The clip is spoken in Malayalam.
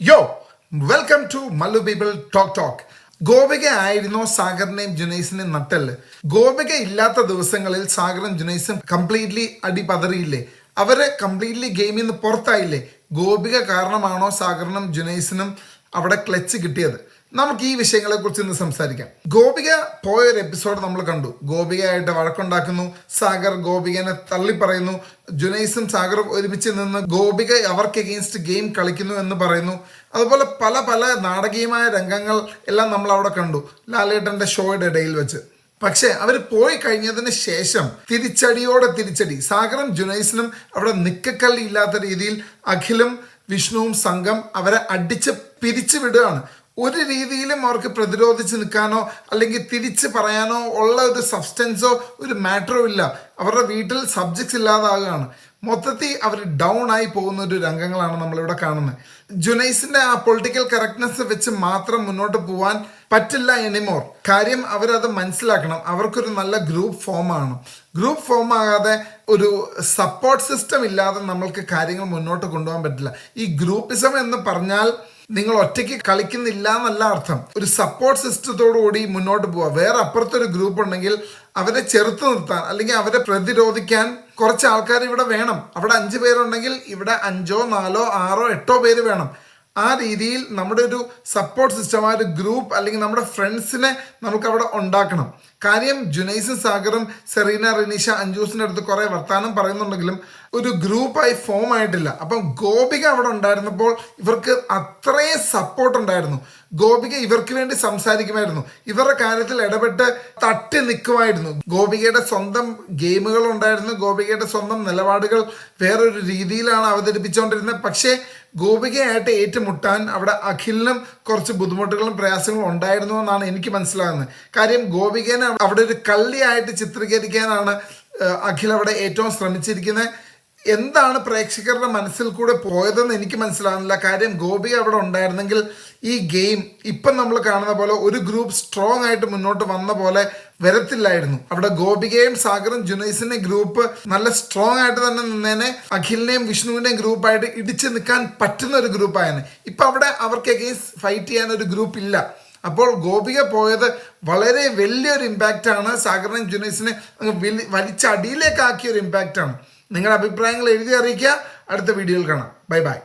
Yo welcome to Mallu people talk talk Gopika ആയിരുന്നോ സാഗറിനെയും ജുനൈസിനെയും നട്ടൽ ഗോപിക ഇല്ലാത്ത ദിവസങ്ങളിൽ സാഗറും ജുനൈസും കംപ്ലീറ്റ്ലി അടി പതറിയില്ലേ അവർ കംപ്ലീറ്റ്ലി ഗെയിമിൽ നിന്ന് പുറത്തായില്ലേ? ഗോപിക കാരണമാണോ സാഗറിനും ജുനൈസിനും അവിടെ ക്ലച്ച് കിട്ടിയത്. നമുക്ക് ഈ വിഷയങ്ങളെ കുറിച്ച് ഇന്ന് സംസാരിക്കാം. ഗോപിക പോയൊരു എപ്പിസോഡ് നമ്മൾ കണ്ടു. ഗോപികയായിട്ട് വഴക്കുണ്ടാക്കുന്നു. സാഗർ ഗോപികനെ തള്ളി പറയുന്നു ജുനൈസും സാഗറും ഒരുമിച്ച് നിന്ന് ഗോപിക അവർക്ക് എഗെയിൻസ്റ്റ് ഗെയിം കളിക്കുന്നു എന്ന് പറയുന്നു. അതുപോലെ പല പല നാടകീയമായ രംഗങ്ങൾ എല്ലാം നമ്മൾ അവിടെ കണ്ടു. ലാലേട്ടന്റെ ഷോയുടെ ഇടയിൽ വെച്ച്. പക്ഷേ അവർ പോയി കഴിഞ്ഞതിന് ശേഷം തിരിച്ചടിയോടെ തിരിച്ചടി. സാഗറും ജുനൈസിനും അവിടെ നിക്കക്കല്ലില്ലാത്ത രീതിയിൽ അഖിലും വിഷ്ണുവും സംഘം അവരെ അടിച്ച് പിരിച്ചു വിടുകയാണ് ഒരു രീതിയിലും അവർക്ക് പ്രതിരോധിച്ച് നിൽക്കാനോ അല്ലെങ്കിൽ തിരിച്ച് പറയാനോ ഉള്ള ഒരു സബ്സ്റ്റൻസോ ഒരു മാറ്ററോ ഇല്ല. അവരുടെ വീട്ടിൽ സബ്ജക്ട്സ് ഇല്ലാതാകുകയാണ്. മൊത്തത്തിൽ അവർ ഡൗൺ ആയി പോകുന്ന ഒരു രംഗങ്ങളാണ് നമ്മളിവിടെ കാണുന്നത്. ജുനൈസിന്റെ ആ പൊളിറ്റിക്കൽ കറക്റ്റ്നെസ് വെച്ച് മാത്രം മുന്നോട്ട് പോവാൻ പറ്റില്ല എനിമോർ കാര്യം അവരത് മനസ്സിലാക്കണം. അവർക്കൊരു നല്ല ഗ്രൂപ്പ് ഫോം ആണ്. ഗ്രൂപ്പ് ഫോം ആകാതെ ഒരു സപ്പോർട്ട് സിസ്റ്റം ഇല്ലാതെ നമ്മൾക്ക് കാര്യങ്ങൾ മുന്നോട്ട് കൊണ്ടുപോകാൻ പറ്റില്ല. ഈ ഗ്രൂപ്പിസം എന്ന് പറഞ്ഞാൽ നിങ്ങൾ ഒറ്റയ്ക്ക് കളിക്കുന്നില്ല എന്നല്ല അർത്ഥം. ഒരു സപ്പോർട്ട് സിസ്റ്റത്തോടു കൂടി മുന്നോട്ട് പോവുക. വേറെ അപ്പുറത്തൊരു ഗ്രൂപ്പ് ഉണ്ടെങ്കിൽ അവരെ ചെറുത്ത് നിർത്താൻ അല്ലെങ്കിൽ അവരെ പ്രതിരോധിക്കാൻ കുറച്ച് ആൾക്കാർ ഇവിടെ വേണം. അവിടെ അഞ്ച് പേരുണ്ടെങ്കിൽ ഇവിടെ അഞ്ചോ നാലോ ആറോ എട്ടോ പേര് വേണം. ആ രീതിയിൽ നമ്മുടെ ഒരു സപ്പോർട്ട് സിസ്റ്റം ആ ഒരു ഗ്രൂപ്പ് അല്ലെങ്കിൽ നമ്മുടെ ഫ്രണ്ട്സിനെ നമുക്ക് അവിടെ ഉണ്ടാക്കണം. കാര്യം ജുനൈസും സാഗറും സെറീന റിനീഷ അഞ്ജൂസിന്റെ അടുത്ത് കുറേ വർത്തമാനം പറയുന്നുണ്ടെങ്കിലും ഒരു ഗ്രൂപ്പായി ഫോം ആയിട്ടില്ല. അപ്പം ഗോപിക അവിടെ ഉണ്ടായിരുന്നപ്പോൾ ഇവർക്ക് അത്രയും സപ്പോർട്ട് ഉണ്ടായിരുന്നു. ഗോപിക ഇവർക്ക് വേണ്ടി സംസാരിക്കുമായിരുന്നു. ഇവരുടെ കാര്യത്തിൽ ഇടപെട്ട് തട്ടി നിൽക്കുമായിരുന്നു. ഗോപികയുടെ സ്വന്തം ഗെയിമുകൾ ഉണ്ടായിരുന്നു. ഗോപികയുടെ സ്വന്തം നിലപാടുകൾ വേറൊരു രീതിയിലാണ് അവതരിപ്പിച്ചുകൊണ്ടിരുന്നത്. പക്ഷേ ഗോപികയായിട്ട് ഏറ്റുമുട്ടാൻ അവിടെ അഖിലിനും കുറച്ച് ബുദ്ധിമുട്ടുകളും പ്രയാസങ്ങളും ഉണ്ടായിരുന്നു എന്നാണ് എനിക്ക് മനസ്സിലാകുന്നത്. കാര്യം ഗോപികേനെ അവിടെ ഒരു കള്ളിയായിട്ട് ചിത്രീകരിക്കാനാണ് അഖിൽ അവിടെ ഏറ്റവും ശ്രമിച്ചിരിക്കുന്നത്. എന്താണ് പ്രേക്ഷകരുടെ മനസ്സിൽ കൂടെ പോയതെന്ന് എനിക്ക് മനസ്സിലാകുന്നില്ല കാര്യം ഗോപിക അവിടെ ഉണ്ടായിരുന്നെങ്കിൽ ഈ ഗെയിം ഇപ്പം നമ്മൾ കാണുന്ന പോലെ ഒരു ഗ്രൂപ്പ് സ്ട്രോങ് ആയിട്ട് മുന്നോട്ട് വന്ന പോലെ വരത്തില്ലായിരുന്നു. അവിടെ ഗോപികയും സാഗറും ജുനൈസിന്റെ ഗ്രൂപ്പ് നല്ല സ്ട്രോങ് ആയിട്ട് തന്നെ നിന്നേനെ അഖിലിനെയും വിഷ്ണുവിന്റെയും ഗ്രൂപ്പായിട്ട് ഇടിച്ചു നിൽക്കാൻ പറ്റുന്ന ഒരു ഗ്രൂപ്പായാണ് ഇപ്പം അവിടെ അവർക്ക് എഗെയിൻസ്റ്റ് ഫൈറ്റ് ചെയ്യാൻ ഒരു ഗ്രൂപ്പ് ഇല്ല. അപ്പോൾ ഗോപിക പോയത് വളരെ വലിയൊരു ഇമ്പാക്റ്റ് ആണ്. സാഗറിനെയും ജുനൈസിനെ വലിച്ചടിയിലേക്കാക്കിയ ഒരു ഇമ്പാക്റ്റ് ആണ്. നിങ്ങളുടെ അഭിപ്രായങ്ങൾ എഴുതി അറിയിക്കുക. അടുത്ത വീഡിയോയിൽ കാണാം. Bye bye.